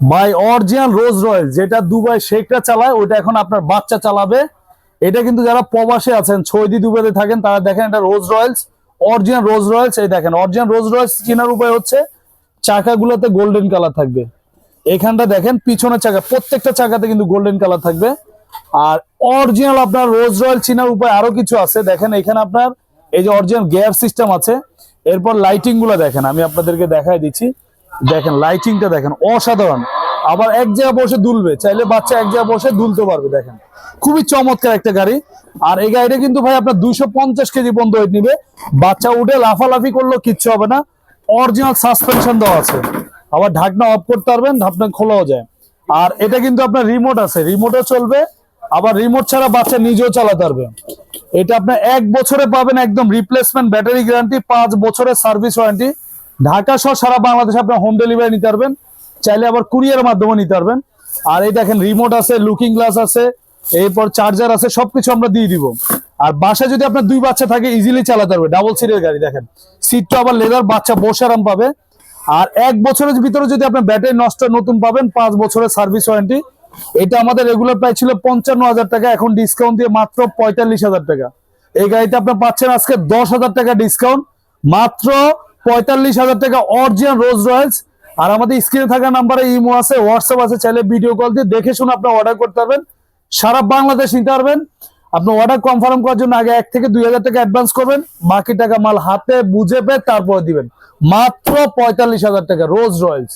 By original rose royal যেটা Dubai শেখরা চালায় ওটা এখন আপনার বাচ্চা চালাবে। এটা কিন্তু যারা প্রবাসে আছেন, সৌদি দুবাইতে থাকেন, তারা দেখেন এটা Rose Royals original Rose Royals এই দেখেন অরিজিনাল রোজ রয়েলস কেনার উপায় হচ্ছে, চাকাগুলোতে গোল্ডেন কালার থাকবে। এখানটা দেখেন, পিছনের চাকা, প্রত্যেকটা চাকাতে কিন্তু গোল্ডেন কালার থাকবে। আর অরিজিনাল আপনার রোজ রয়েল চিনার উপায় আরও কিছু আছে। দেখেন, এখানে আপনার এই যে অরিজিনাল গিয়ার সিস্টেম আছে, এরপর লাইটিংগুলো দেখেন, আমি আপনাদেরকে দেখাই দিচ্ছি। দেখেন লাইটিংটা দেখেন, অসাধারণ। আবার এক জায়গায় বসে দুলবে, চাইলে বাচ্চা এক জায়গায় বসে দুলতে পারবে, দেখেন। খুবই চমৎকার একটা গাড়ি। আর এই গাড়িটা কিন্তু ভাই আপনার দুইশো পঞ্চাশ কেজি পর্যন্ত ওয়েট নিবে। বাচ্চা উঠে লাফালাফি করলেও কিচ্ছু হবে না। অরিজিনাল সাসপেনশন দেওয়া আছে। আবার ঢাকনা অফ করতে পারবেন, ঢাকনা খোলাও যায়। আর এটা কিন্তু আপনার রিমোট আছে। রিমোটও চলবে, আবার রিমোট ছাড়া বাচ্চা নিজেও চালাতে পারবে। এটা আপনার এক বছরে পাবেন একদম রিপ্লেসমেন্ট ব্যাটারি গ্যারান্টি পাঁচ বছরের সার্ভিস ওয়ারেন্টি ঢাকা সহ সারা বাংলাদেশে আপনি হোম ডেলিভারি নিতে পারবেন। চাইলে আবার কুরিয়ার মাধ্যমে নিতে পারবেন। আর এই দেখেন রিমোট আছে লুকিং গ্লাস আছে, এরপর চার্জার আছে, সবকিছু আমরা দিয়ে দিব। আর বাসায় যদি আপনার দুই বাচ্চা থাকে ইজিলি চালাতে পারবে। ডাবল সিটের গাড়ি, দেখেন। সিটটা আবার লেদার বাচ্চা বসে আরাম পাবে। আর এক বছরের ভিতরে যদি আপনার ব্যাটারি নষ্ট নতুন পাবেন, পাঁচ বছরের সার্ভিস ওয়ারেন্টি এটা আমাদের রেগুলার প্রাইস ছিল পঞ্চান্ন হাজার টাকা, এখন ডিসকাউন্ট দিয়ে মাত্র পঁয়তাল্লিশ হাজার টাকা। এই গাড়িটা আপনার পাচ্ছেন আজকে দশ হাজার টাকা ডিসকাউন্ট মাত্র পঁয়তাল্লিশ হাজার টাকা অরিজিনাল রোজ রয়েলস। আর আমাদের স্ক্রিনে থাকা নাম্বারে ইমো আছে, হোয়াটসঅ্যাপ আছে, চাইলে ভিডিও কল দিয়ে দেখে শুনে আপনি অর্ডার করতে পারবেন। সারা বাংলাদেশ নিতে পারবেন। আপনি অর্ডার কনফার্ম করার জন্য আগে এক থেকে দুই হাজার টাকা অ্যাডভান্স করবেন। বাকি টাকা মাল হাতে বুঝে পেয়ে তারপরে দিবেন। মাত্র পঁয়তাল্লিশ হাজার টাকা রোজ রয়েলস।